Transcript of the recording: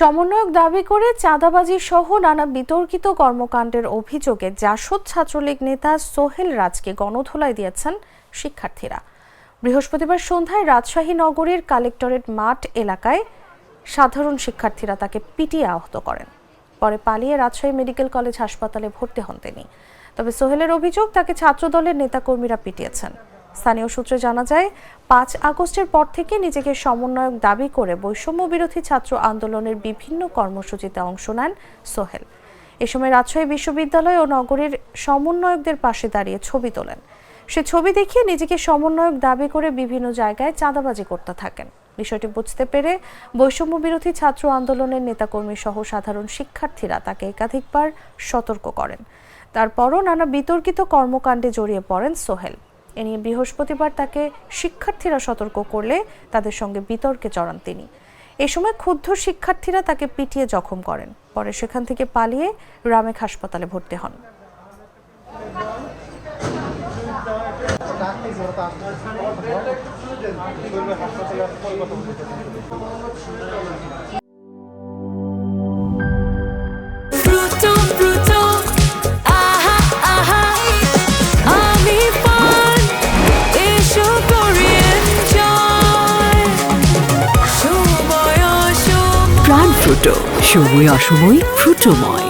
সমন্বয়ক দাবি করে চাঁদাবাজি সহ নানা বিতর্কিত কর্মকাণ্ডের অভিযোগে জাসদ ছাত্রলীগ নেতা সোহেল রাজকে গণধোলায় দিয়েছেন শিক্ষার্থীরা। বৃহস্পতিবার সন্ধ্যায় রাজশাহী নগরীর কালেক্টরেট মাঠ এলাকায় সাধারণ শিক্ষার্থীরা তাকে পিটিয়ে আহত করেন। পরে পালিয়ে রাজশাহী মেডিকেল কলেজ হাসপাতালে ভর্তি হন তিনি। তবে সোহেলের অভিযোগ, তাকে ছাত্রদলের নেতাকর্মীরা পিটিয়েছেন। স্থানীয় সূত্রে জানা যায়, পাঁচ আগস্টের পর থেকে নিজেকে সমন্বয়ক দাবি করে বৈষম্য বিরোধী ছাত্র আন্দোলনের বিভিন্ন কর্মসূচিতে অংশ নেন সোহেল। এ সময় রাজশাহী বিশ্ববিদ্যালয় ও নগরীর সমন্বয়কদের পাশে দাঁড়িয়ে ছবি তোলেন। সে ছবি দেখিয়ে নিজেকে সমন্বয়ক দাবি করে বিভিন্ন জায়গায় চাঁদাবাজি করতে থাকেন। বিষয়টি বুঝতে পেরে বৈষম্য বিরোধী ছাত্র আন্দোলনের নেতাকর্মী সহ সাধারণ শিক্ষার্থীরা তাকে একাধিকবার সতর্ক করেন। তারপরও নানা বিতর্কিত কর্মকাণ্ডে জড়িয়ে পড়েন সোহেল। এ নিয়ে বৃহস্পতিবার তাকে শিক্ষার্থীরা সতর্ক করলে তাদের সঙ্গে বিতর্কে জড়ান তিনি। এ সময় ক্ষুব্ধ শিক্ষার্থীরা তাকে পিটিয়ে জখম করেন। পরে সেখান থেকে পালিয়ে রামেক হাসপাতালে ভর্তি হন। ফ্রুটো। সময় অসময় ফ্রুটোময়।